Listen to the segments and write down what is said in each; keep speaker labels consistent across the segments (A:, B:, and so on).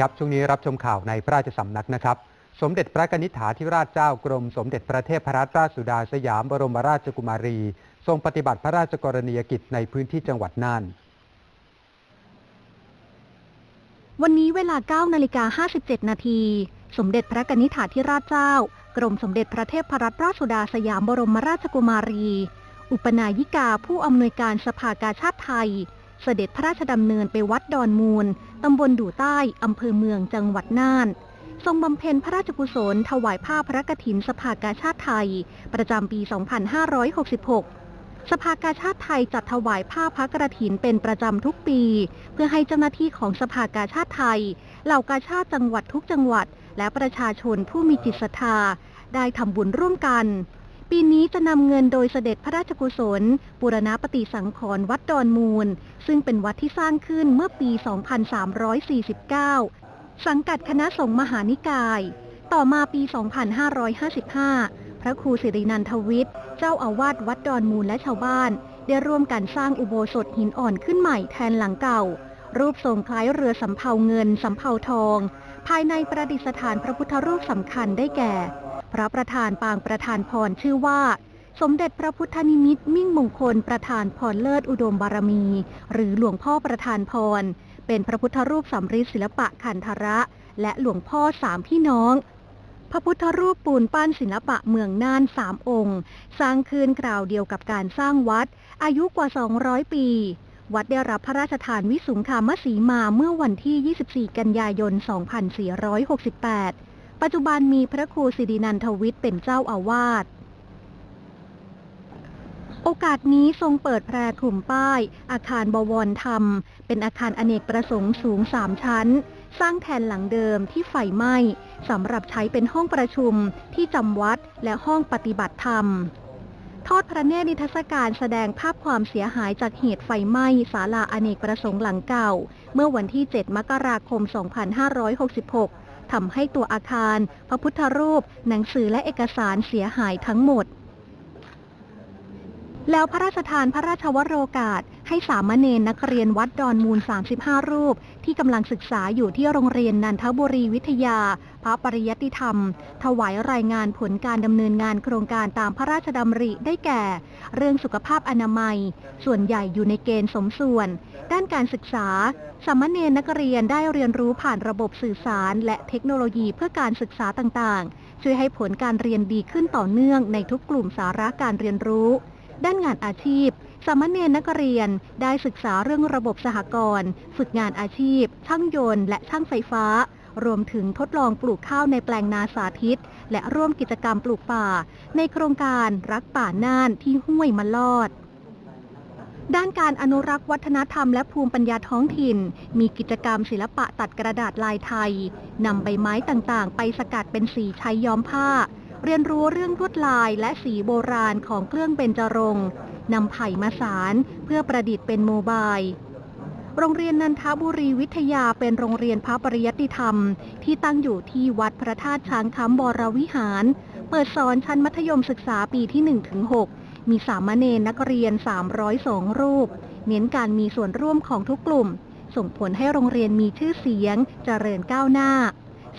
A: ครับช่วงนี้รับชมข่าวในพระราชสำนักนะครับ สมเด็จพระกนิษฐาธิราชเจ้ากรม สมเด็จพระเทพรัตนราชสุดาสยามบรมราชกุมารี ทรงปฏิบัติพระราชกรณียกิจในพื้นที่จังหวัดน่าน
B: วันนี้เวลา9นาฬิกา57 นาทีสมเด็จพระกนิษฐาธิราชเจ้า กรมสมเด็จพระเทพรัตนราชสุดาสยามบรมราชกุมารี อุปนายิกาผู้อำนวยการสภากาชาติไทย เสด็จพระราชดำเนินไปวัดดอนมูล ตำบลดู่ใต้ อำเภอเมืองจังหวัดน่าน ทรงบำเพ็ญพระราชกุศล ถวายผ้าพระกฐินสภากาชาติไทย ประจำปี 2566สภากาชาติไทยจัดถวายผ้าพระกฐินเป็นประจำทุกปี เพื่อให้เจ้าหน้าที่ของสภากาชาติไทย เหล่ากาชาติจังหวัดทุกจังหวัด และประชาชนผู้มีจิตศรัทธา ได้ทำบุญร่วมกัน ปีนี้จะนำเงินโดยเสด็จพระราชกุศลบูรณปฏิสังขรณ์วัดดอนมูล ซึ่งเป็นวัดที่สร้างขึ้นเมื่อปี 2349 สังกัดคณะสงฆ์มหานิกาย ต่อมาปี 2555 พระครูสิรินันทวิทย์ เจ้าอาวาสวัดดอนมูลและชาวบ้าน ได้ร่วมกันสร้างอุโบสถหินอ่อนขึ้นใหม่แทนหลังเก่า รูปทรงคล้ายเรือสำเภาเงินสำเภาทอง ภายในประดิษฐานพระพุทธรูปสำคัญได้แก่ พระประธานปางประธานพรชื่อว่า สมเด็จพระพุทธนิมิตมิ่งมงคลประธานพรเลิศอุดมบารมี หรือหลวงพ่อประธานพร เป็นพระพุทธรูปสำริดศิลปะขันธระ และหลวงพ่อสามพี่น้องพระพุทธรูปปูนปั้นศิลปะเมืองน่านสามองค์ สร้างคืนกล่าวเดียวกับการสร้างวัด อายุกว่า 200 ปี วัดได้รับพระราชทานวิสุงคามสีมาเมื่อวันที่ 24 กันยายน 2468 ปัจจุบันมีพระครูสิรินันทวิทย์เป็นเจ้าอาวาส โอกาสนี้ทรงเปิดแพรคลุมป้าย อาคารบวรธรรม เป็นอาคารอเนกประสงค์สูง3ชั้น สร้างแทนหลังเดิมที่ไฟไหม้สำหรับใช้เป็นห้องประชุมที่จำวัดและห้องปฏิบัติธรรมทอดพระเนตรนิทรรศการแสดงภาพความเสียหายจากเหตุไฟไหม้ศาลาอเนกประสงค์หลังเก่า เมื่อวันที่ 7 มกราคม 2566 ทำให้ตัวอาคาร พระพุทธรูป หนังสือและเอกสารเสียหายทั้งหมด แล้วพระราชทานพระราชวโรกาส ให้สามเณรนักเรียนวัดดอนมูล 35 รูป ที่กำลังศึกษาอยู่ที่โรงเรียนนันทบุรีวิทยา พระปริยัติธรรม ถวายรายงานผลการดำเนินงานโครงการตามพระราชดำริได้แก่ เรื่องสุขภาพอนามัย ส่วนใหญ่อยู่ในเกณฑ์สมส่วน ด้านการศึกษา สามเณรนักเรียนได้เรียนรู้ผ่านระบบสื่อสาร และเทคโนโลยีเพื่อการศึกษาต่างๆ ช่วยให้ผลการเรียนดีขึ้นต่อเนื่องในทุกกลุ่มสาระการเรียนรู้ ด้านงานอาชีพ สามเณรนักเรียนได้ศึกษาเรื่องระบบสหกรณ์ฝึกงานอาชีพ ช่างยนต์และช่างไฟฟ้า รวมถึงทดลองปลูกข้าวในแปลงนาสาธิต และร่วมกิจกรรมปลูกป่า ในโครงการรักป่าน่านที่ห้วยมะลอดด้านการอนุรักษ์วัฒนธรรมและภูมิปัญญาท้องถิ่น มีกิจกรรมศิลปะตัดกระดาษลายไทย นำใบไม้ต่างๆ ไปสกัดเป็นสีใช้ย้อมผ้า เรียนรู้เรื่องลวดลายและสีโบราณของเครื่องเบญจรงค์นำไผ่มาสารเพื่อประดิษฐ์เป็นโมบาย โรงเรียนนันทบุรีวิทยาเป็นโรงเรียนพระปริยัติธรรม ที่ตั้งอยู่ที่วัดพระธาตุช้างคำบรวิหาร เปิดสอนชั้นมัธยมศึกษาปีที่ 1-6 มีสามเณรนักเรียน 302 รูป เน้นการมีส่วนร่วมของทุกกลุ่ม ส่งผลให้โรงเรียนมีชื่อเสียงเจริญก้าวหน้า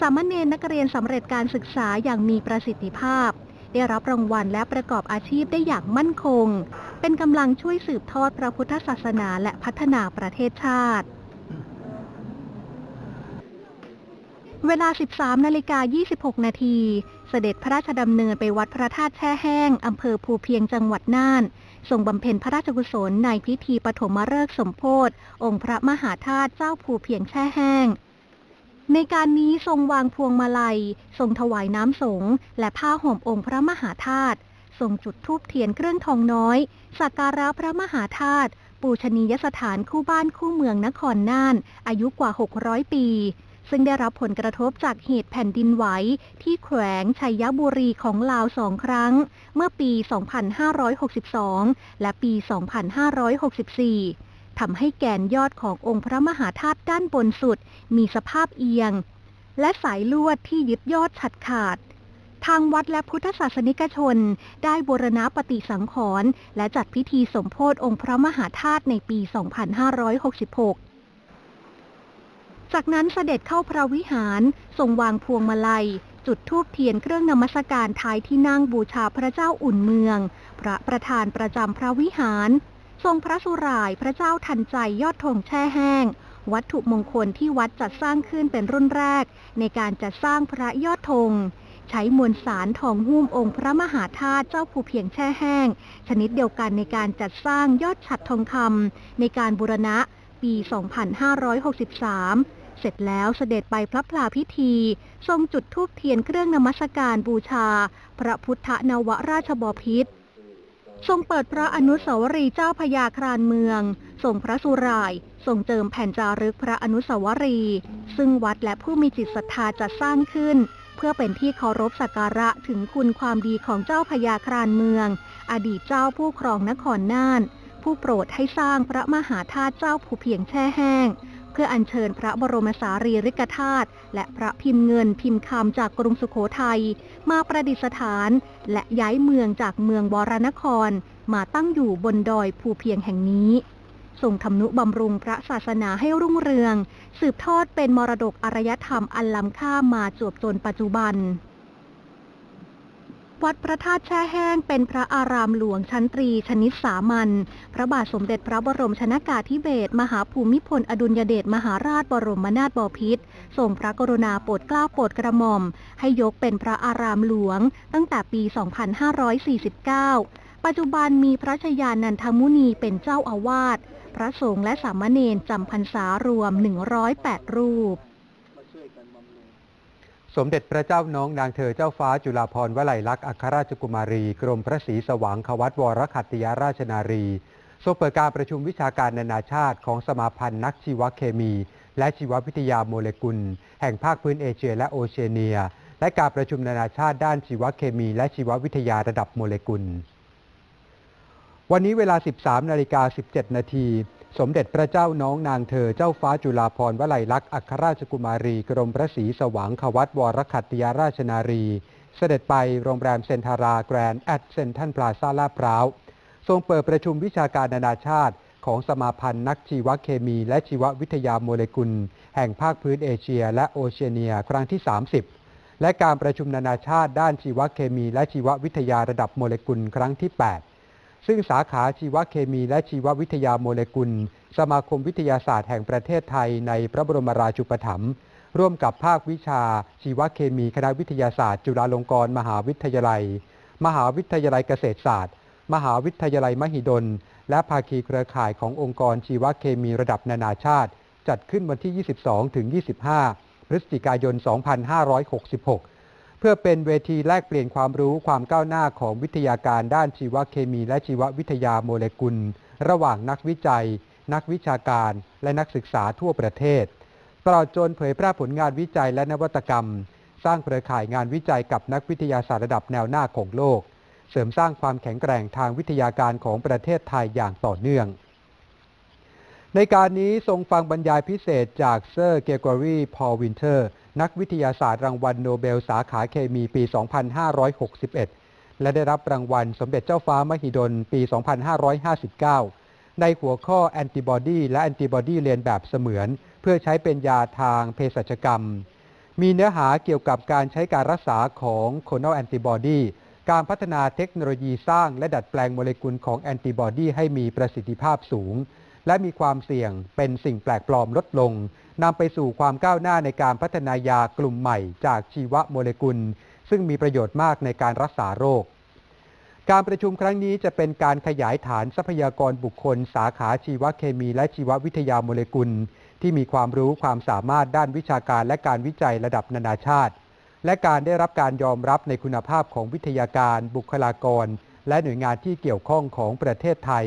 B: สามเณรนักเรียนสำเร็จการศึกษาอย่างมีประสิทธิภาพ ได้รับรางวัลและประกอบอาชีพได้อย่างมั่นคง เป็นกำลังช่วยสืบทอดพระพุทธศาสนาและพัฒนาประเทศชาติ เวลา 13 นาฬิกา 26 นาที เสด็จพระราชดำเนินไปวัดพระธาตุแช่แห้งอำเภอภูเพียงจังหวัดน่านทรงบำเพ็ญพระราชกุศลในพิธีปฐมฤกษ์สมโพธิองค์พระมหาธาตุเจ้าภูเพียงแช่แห้ง ในการนี้ทรงวางพวงมาลัย ทรงถวายน้ำสงฆ์และผ้าห่มองค์พระมหาธาตุทรงจุดธูปเทียนเครื่องทองน้อยสักการะพระมหาธาตุปูชนียสถานคู่บ้านคู่เมืองนครน่าน อายุกว่า 600 ปี ซึ่งได้รับผลกระทบจากเหตุแผ่นดินไหว ที่แขวงชัยบุรีของลาวสองครั้ง เมื่อปี 2562 และปี 2564 ทำให้แกนยอดขององค์พระมหาธาตุด้านบนสุด มีสภาพเอียง และสายลวดที่ยึดยอดฉัดขาด ทางวัดและพุทธศาสนิกชน ได้บูรณะปฏิสังขรณ์และจัดพิธีสมโพธิองค์พระมหาธาตุในปี 2566จากนั้นเสด็จเข้าพระวิหารทรงวางพวงมาลัย จุดธูปเทียนเครื่องนมัสการท้ายที่นั่งบูชาพระเจ้าอุ่นเมือง พระประธานประจำพระวิหาร ทรงพระสุรายพระเจ้าทันใจยอดธงแช่แห้ง วัตถุมงคลที่วัดจัดสร้างขึ้นเป็นรุ่นแรก ในการจัดสร้างพระยอดธงใช้มวลสารทองหุ้มองค์พระมหาธาตุเจ้าภูเพียงแช่แห้ง ชนิดเดียวกันในการจัดสร้างยอดฉัดทองคำในการบูรณะปี 2563เสร็จแล้วเสด็จไปพระพลาพิธี ทรงจุดธูปเทียนเครื่องนมัสการบูชา พระพุทธนวราชบพิตร ทรงเปิดพระอนุสาวรีย์เจ้าพญาครานเมืองทรงพระสุรายทรงเจิมแผ่นจารึกพระอนุสาวรีย์ซึ่งวัดและผู้มีจิตศรัทธาจะสร้างขึ้น เพื่อเป็นที่เคารพสักการะถึงคุณความดีของเจ้าพญาครานเมือง อดีตเจ้าผู้ครองนครน่าน ผู้โปรดให้สร้างพระมหาธาตุเจ้าภูเพียงแช่แห้ง เพื่ออัญเชิญพระบรมสารีริกธาตุและพระพิมพ์เงินพิมพ์คำจากกรุงสุโขทัยมาประดิษฐาน และย้ายเมืองจากเมืองวรนคร มาตั้งอยู่บนดอยภูเพียงแห่งนี้ทรงทำนุบำรุงพระศาสนาให้รุ่งเรือง สืบทอดเป็นมรดกอารยธรรมอันล้ำค่ามาจวบจนปัจจุบัน วัดพระธาตุแช่แห้งเป็นพระอารามหลวงชั้นตรีชนิดสามัญ พระบาทสมเด็จพระบรมชนากาธิเบศรมหาภูมิพลอดุลยเดชมหาราชบรมนาถบพิตรทรงพระกรุณาโปรดเกล้าโปรดกระหม่อม ให้ยกเป็นพระอารามหลวง ตั้งแต่ปี 2549 ปัจจุบันมีพระชยานันทมุนีเป็นเจ้าอาวาส พระสงฆ์และสามเณรจำพรรษารวม 108 รูป
A: สมเด็จพระเจ้าน้องนางเธอเจ้าฟ้าจุฬาภรณ์วลัยลักษณ์อัครราชกุมารี กรมพระศรีสว่างควัตวรคัตติยราชนารีทรงเปิดการประชุมวิชาการนานาชาติของสมาพันธ์นักชีวเคมี และชีววิทยาโมเลกุล แห่งภาคพื้นเอเชียและโอเชียเนีย และการประชุมนานาชาติด้านชีวเคมี และชีววิทยาระดับโมเลกุล วันนี้เวลา 13 นาฬิกา 17 นาที สมเด็จพระเจ้าน้องนางเธอเจ้าฟ้าจุฬาภรณ์วลัยลักษณ์อัครราชกุมารี กรมพระศรีสว่างควัตวรคัตติยราชนารี เสด็จไปโรงแรมเซนทาราแกรนด์แอดเซนทันพลาซาลาพร้าว ทรงเปิดประชุมวิชาการนานาชาติ ของสมาพันธ์นักชีวเคมี และชีววิทยาโมเลกุล แห่งภาคพื้นเอเชีย และโอเชียเนีย ครั้งที่ 30 และการประชุมนานาชาติด้านชีวเคมี และชีววิทยาระดับโมเลกุลครั้งที่ 8 ซึ่งสาขาชีวเคมีและชีววิทยาโมเลกุล สมาคมวิทยาศาสตร์แห่งประเทศไทยในพระบรมราชูปถัมภ์ร่วมกับภาควิชา ชีวเคมีคณะวิทยาศาสตร์ จุฬาลงกรณ์มหาวิทยาลัย มหาวิทยาลัยเกษตรศาสตร์ มหาวิทยาลัยมหิดล และภาคีเครือข่ายขององค์กรชีวเคมีระดับนานาชาติ จัดขึ้นวันที่ 22-25 พฤศจิกายน 2566 เพื่อเป็นเวทีแลกเปลี่ยนความรู้ความก้าวหน้าของวิทยาการด้านชีวเคมี และชีววิทยาโมเลกุล ระหว่างนักวิจัย นักวิชาการ และนักศึกษาทั่วประเทศตลอดจนเผยแพร่ผลงานวิจัยและนวัตกรรม สร้างเครือข่ายงานวิจัยกับนักวิทยาศาสตร์ระดับแนวหน้าของโลก เสริมสร้างความแข็งแกร่งทางวิทยาการของประเทศไทยอย่างต่อเนื่อง ในการนี้ทรงฟังบรรยายพิเศษจากเซอร์เกกอรี พอลวินเทอร์ นักวิทยาศาสตร์รางวัลโนเบลสาขาเคมีปี 2561 และได้รับรางวัลสมเด็จเจ้าฟ้ามหิดลปี 2559 ในหัวข้อแอนติบอดีและแอนติบอดีเรียนแบบเสมือน เพื่อใช้เป็นยาทางเภสัชกรรม มีเนื้อหาเกี่ยวกับการใช้การรักษาของโคโนแอนติบอดีการพัฒนาเทคโนโลยีสร้างและดัดแปลงโมเลกุลของแอนติบอดีให้มีประสิทธิภาพสูง และมีความเสี่ยงเป็นสิ่งแปลกปลอมลดลง นำไปสู่ความก้าวหน้าในการพัฒนายากลุ่มใหม่จากชีวโมเลกุล ซึ่งมีประโยชน์มากในการรักษาโรค การประชุมครั้งนี้จะเป็นการขยายฐานทรัพยากรบุคคล สาขาชีวเคมี และชีววิทยาโมเลกุล ที่มีความรู้ความสามารถด้านวิชาการและการวิจัยระดับนานาชาติ และการได้รับการยอมรับในคุณภาพของวิทยาการ บุคลากร และหน่วยงานที่เกี่ยวข้องของประเทศไทย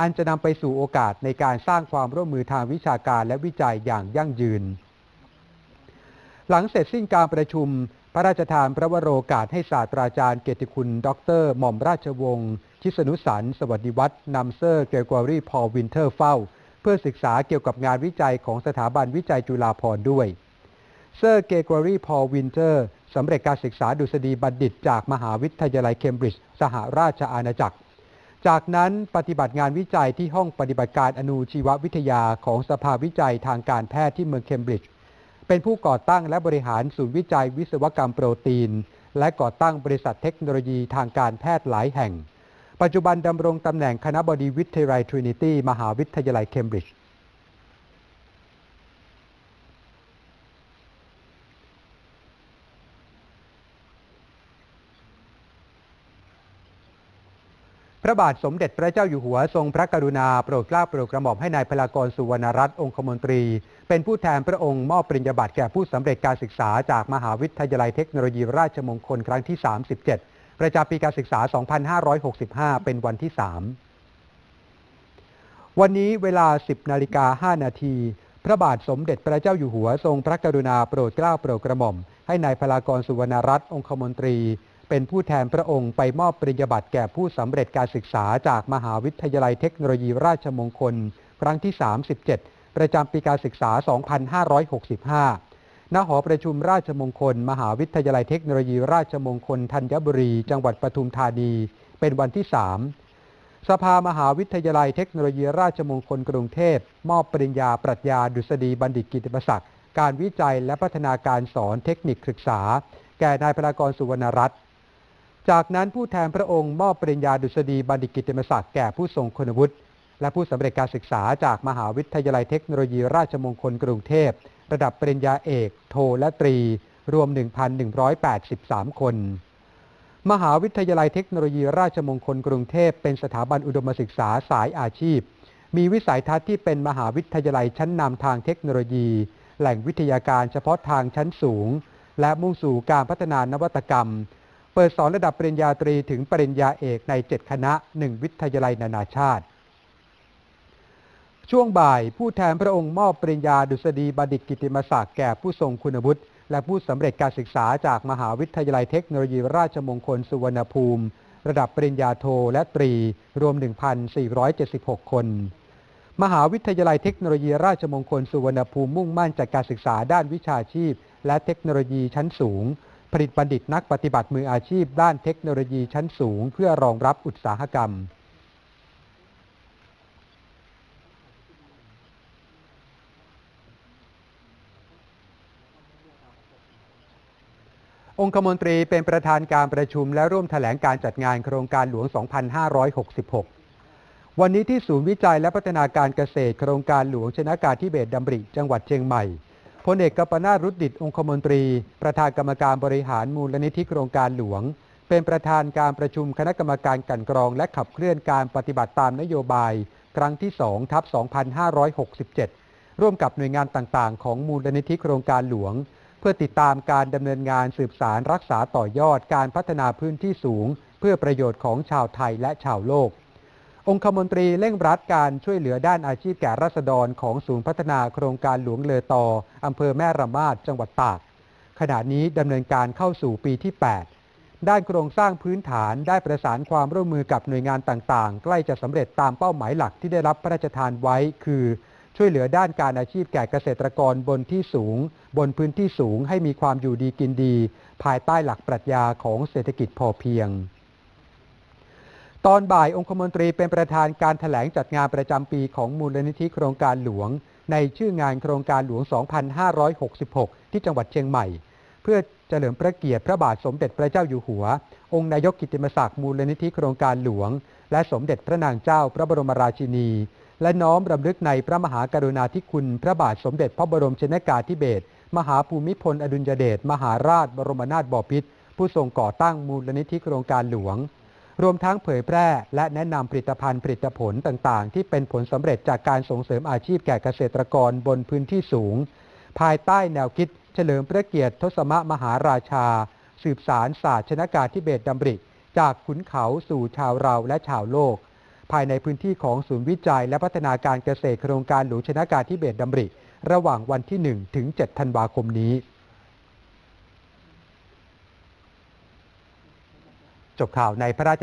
A: อันจะนำไปสู่โอกาสในการสร้างความร่วมมือทางวิชาการและวิจัยอย่างยั่งยืน หลังเสร็จสิ้นการประชุม พระราชทานพระวโรกาสให้ศาสตราจารย์เกียรติคุณ ดร หม่อมราชวงศ์ชิสนุสัน สวัสดิวัฒน์นำเซอร์เกรกอรีพอลวินเทอร์เฝ้า เพื่อศึกษาเกี่ยวกับงานวิจัยของสถาบันวิจัยจุฬาภรณ์ด้วย เซอร์เกรกอรีพอลวินเทอร์สำเร็จการศึกษาดุษฎีบัณฑิตจากมหาวิทยาลัยเคมบริดจ์สหราชอาณาจักร จากนั้นปฏิบัติงานวิจัยที่ห้องปฏิบัติการอนุชีววิทยาของสภาวิจัยทางการแพทย์ที่เมืองเคมบริดจ์เป็นผู้ก่อตั้งและบริหารศูนย์วิจัยวิศวกรรมโปรตีน และก่อตั้งบริษัทเทคโนโลยีทางการแพทย์หลายแห่ง ปัจจุบันดำรงตำแหน่งคณะบดีวิทยาลัยทรินิตี้มหาวิทยาลัยเคมบริดจ์ พระบาทสมเด็จพระเจ้าอยู่หัวทรงพระกรุณาโปรดเกล้าโปรดกระหม่อมให้นายพลากรสุวรรณรัตน์องคมนตรี เป็นผู้แทนพระองค์มอบปริญญาบัตรแก่ผู้สำเร็จการศึกษาจากมหาวิทยาลัยเทคโนโลยีราชมงคลครั้งที่ 37 ประจำปีการศึกษา 2565 เป็นวันที่ 3 วันนี้เวลา 10นาฬิกา5นาทีพระบาทสมเด็จพระเจ้าอยู่หัวทรงพระกรุณาโปรดเกล้าโปรดกระหม่อม ให้นายพลากรสุวรรณรัตน์องคมนตรี เป็นผู้แทนพระองค์ไปมอบปริญญาบัตรแก่ผู้สำเร็จการศึกษาจากมหาวิทยาลัยเทคโนโลยีราชมงคล ครั้งที่ 37 ประจำปีการศึกษา 2565 ณ หอประชุมราชมงคล มหาวิทยาลัยเทคโนโลยีราชมงคลธัญบุรี จังหวัดปทุมธานี เป็นวันที่ 3 สภามหาวิทยาลัยเทคโนโลยีราชมงคลกรุงเทพ มอบปริญญาปรัชญาดุษฎีบัณฑิตกิตติมศักดิ์การวิจัยและพัฒนาการสอนเทคนิคศึกษา แก่นายพลากรสุวรรณรัตน์ จากนั้นผู้แทนพระองค์มอบปริญญาดุษฎีบัณฑิตกิตติมศักดิ์แก่ผู้ทรงคุณวุฒิและผู้สำเร็จการศึกษาจากมหาวิทยาลัยเทคโนโลยีราชมงคลกรุงเทพ ระดับปริญญาเอก โทและตรี รวม 1,183 คน มหาวิทยาลัยเทคโนโลยีราชมงคลกรุงเทพ เป็นสถาบันอุดมศึกษาสายอาชีพ มีวิสัยทัศน์ที่เป็นมหาวิทยาลัยชั้นนำทางเทคโนโลยี แหล่งวิทยาการเฉพาะทางชั้นสูง และมุ่งสู่การพัฒนานวัตกรรม ปิดสอนระดับปริญญาตรีถึงปริญญาเอกใน 7 คณะ 1 วิทยาลัยนานาชาติ ช่วงบ่ายผู้แทนพระองค์มอบปริญญาดุษฎีบัณฑิตกิติมศักดิ์แก่ผู้ทรงคุณวุฒิและผู้สำเร็จการศึกษาจากมหาวิทยาลัยเทคโนโลยีราชมงคลสุวรรณภูมิ ระดับปริญญาโทและตรี รวม 1,476 คน มหาวิทยาลัยเทคโนโลยีราชมงคลสุวรรณภูมิมุ่งมั่นจัดการศึกษาด้านวิชาชีพ และเทคโนโลยีชั้นสูง ผลิตบัณฑิตนักปฏิบัติมืออาชีพด้านเทคโนโลยีชั้นสูง เพื่อรองรับอุตสาหกรรม องคมนตรีเป็นประธานการประชุมและร่วมแถลงการจัดงานโครงการหลวง 2566วันนี้ที่ศูนย์วิจัยและพัฒนาการเกษตรโครงการหลวงชนะการทิเบตดำริจังหวัดเชียงใหม่ พลเอกกัปนาถรุดดิตองคมนตรี ประธานกรรมการบริหารมูลนิธิโครงการหลวง เป็นประธานการประชุมคณะกรรมการกันกรองและขับเคลื่อนการปฏิบัติตามนโยบาย ครั้งที่2ทับ2567 ร่วมกับหน่วยงานต่างๆ ของมูลนิธิโครงการหลวง เพื่อติดตามการดำเนินงานสืบสารรักษาต่อยอดการพัฒนาพื้นที่สูง เพื่อประโยชน์ของชาวไทยและชาวโลก องคมนตรีเร่งรัดการช่วยเหลือด้านอาชีพแก่รัษฎรของศูนย์พัฒนาโครงการหลวงเลอตออำเภอแม่ระมาดจังหวัดตาก ขณะนี้ดำเนินการเข้าสู่ปีที่ 8 ด้านโครงสร้างพื้นฐานได้ประสานความร่วมมือกับหน่วยงานต่างๆ ใกล้จะสำเร็จตามเป้าหมายหลักที่ได้รับพระราชทานไว้ คือช่วยเหลือด้านการอาชีพแก่เกษตรกรบนที่สูง บนพื้นที่สูงให้มีความอยู่ดีกินดี ภายใต้หลักปรัชญาของเศรษฐกิจพอเพียง ตอนบ่ายองคมนตรีเป็นประธานการถแถลงจัดงานประจำปีของมูลนิธิโครงการหลวง ในชื่องานโครงการหลวง 2566 ที่จังหวัดเชียงใหม่ เพื่อเฉลิมพระเกียรติพระบาทสมเด็จพระเจ้าอยู่หัว องค์นายกกิติมศักดิ์มูลนิธิโครงการหลวง และสมเด็จพระนางเจ้าพระบรมราชินี และน้อมรำลึกในพระมหากรุณาธิคุณ พระบาทสมเด็จพระบรมชนกาธิเบศรมหาภูมิพลอดุลยเดชมหาราชบรมนาถบพิตรผู้ทรงก่อตั้งมูลนิธิโครงการหลวง รวมทั้งเผยแพร่ และแนะนำผลิตภัณฑ์ผลิตผลต่างๆ ที่เป็นผลสำเร็จจากการส่งเสริมอาชีพแก่เกษตรกรบนพื้นที่สูง ภายใต้แนวคิด เฉลิมพระเกียรติทศมมหาราชา สืบสารศาสตร์ชนากาธิเบศรดำริ จากขุนเขาสู่ชาวเราและชาวโลก ภายในพื้นที่ของศูนย์วิจัย และพัฒนาการเกษตรโครงการหลวงชนากาธิเบศรดำริ ระหว่างวันที่ 1 ถึง 7 ธันวาคมนี้จบข่าวในพระราช